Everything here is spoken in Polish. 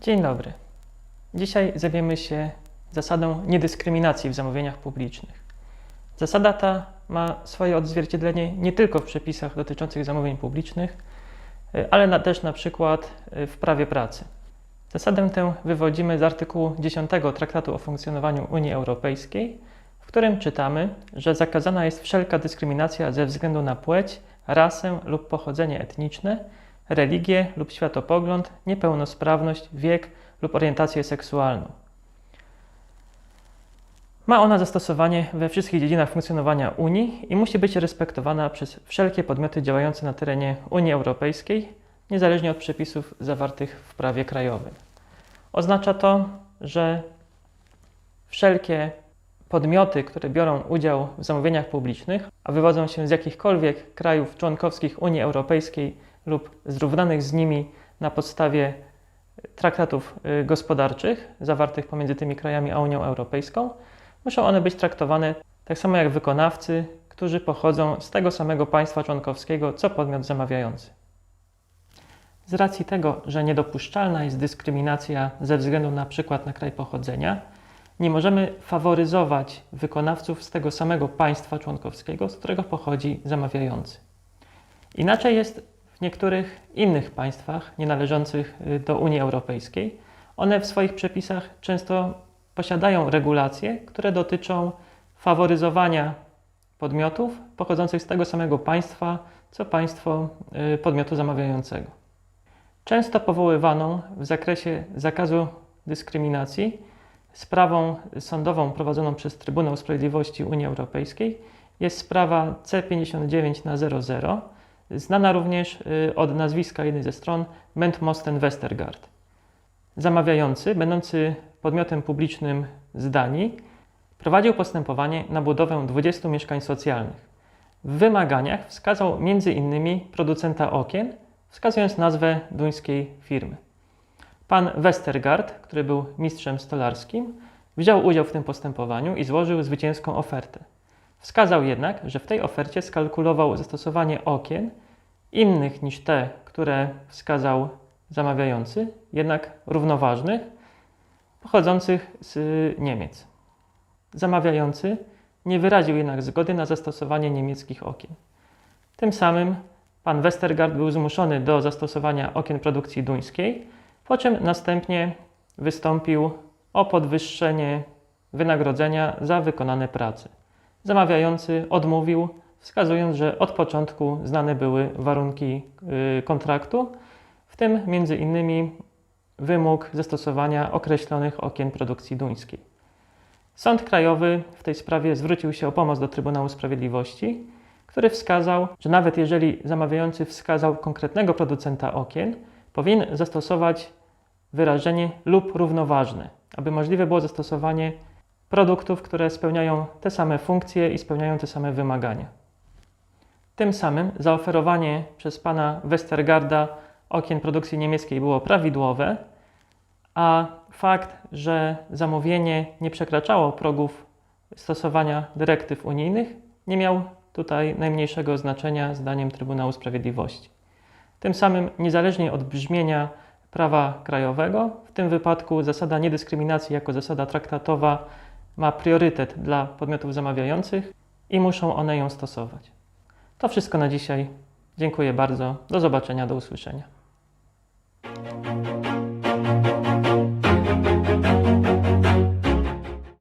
Dzień dobry. Dzisiaj zajmiemy się zasadą niedyskryminacji w zamówieniach publicznych. Zasada ta ma swoje odzwierciedlenie nie tylko w przepisach dotyczących zamówień publicznych, y, ale też na przykład y, w prawie pracy. Zasadę tę wywodzimy z artykułu 10 Traktatu o funkcjonowaniu Unii Europejskiej, w którym czytamy, że zakazana jest wszelka dyskryminacja ze względu na płeć, rasę lub pochodzenie etniczne, religię lub światopogląd, niepełnosprawność, wiek lub orientację seksualną. Ma ona zastosowanie we wszystkich dziedzinach funkcjonowania Unii i musi być respektowana przez wszelkie podmioty działające na terenie Unii Europejskiej, niezależnie od przepisów zawartych w prawie krajowym. Oznacza to, że wszelkie podmioty, które biorą udział w zamówieniach publicznych, a wywodzą się z jakichkolwiek krajów członkowskich Unii Europejskiej lub zrównanych z nimi na podstawie traktatów y, gospodarczych zawartych pomiędzy tymi krajami a Unią Europejską, muszą one być traktowane tak samo jak wykonawcy, którzy pochodzą z tego samego państwa członkowskiego co podmiot zamawiający. Z racji tego, że niedopuszczalna jest dyskryminacja ze względu na przykład na kraj pochodzenia, nie możemy faworyzować wykonawców z tego samego państwa członkowskiego, z którego pochodzi zamawiający. Inaczej jest w niektórych innych państwach nie należących y, do Unii Europejskiej. One w swoich przepisach często posiadają regulacje, które dotyczą faworyzowania podmiotów pochodzących z tego samego państwa, co państwo y, podmiotu zamawiającego. Często powoływaną w zakresie zakazu dyskryminacji sprawą sądową prowadzoną przez Trybunał Sprawiedliwości Unii Europejskiej jest sprawa C59 na 00, znana również y, od nazwiska jednej ze stron Mentmosten Westergaard. Zamawiający, będący podmiotem publicznym z Danii, prowadził postępowanie na budowę 20 mieszkań socjalnych. W wymaganiach wskazał m.in. producenta okien, wskazując nazwę duńskiej firmy. Pan Westergaard, który był mistrzem stolarskim, wziął udział w tym postępowaniu i złożył zwycięską ofertę. Wskazał jednak, że w tej ofercie skalkulował zastosowanie okien innych niż te, które wskazał zamawiający, jednak równoważnych, pochodzących z Niemiec. Zamawiający nie wyraził jednak zgody na zastosowanie niemieckich okien. Tym samym pan Westergaard był zmuszony do zastosowania okien produkcji duńskiej, po czym następnie wystąpił o podwyższenie wynagrodzenia za wykonane prace. Zamawiający odmówił, wskazując, że od początku znane były warunki y, kontraktu, w tym między innymi wymóg zastosowania określonych okien produkcji duńskiej. Sąd Krajowy w tej sprawie zwrócił się o pomoc do Trybunału Sprawiedliwości, który wskazał, że nawet jeżeli zamawiający wskazał konkretnego producenta okien, powinien zastosować wyrażenie lub równoważne, aby możliwe było zastosowanie produktów, które spełniają te same funkcje i spełniają te same wymagania. Tym samym zaoferowanie przez pana Westergarda okien produkcji niemieckiej było prawidłowe, a fakt, że zamówienie nie przekraczało progów stosowania dyrektyw unijnych, nie miał tutaj najmniejszego znaczenia zdaniem Trybunału Sprawiedliwości. Tym samym, niezależnie od brzmienia prawa krajowego, w tym wypadku zasada niedyskryminacji jako zasada traktatowa ma priorytet dla podmiotów zamawiających i muszą one ją stosować. To wszystko na dzisiaj. Dziękuję bardzo. Do zobaczenia, do usłyszenia.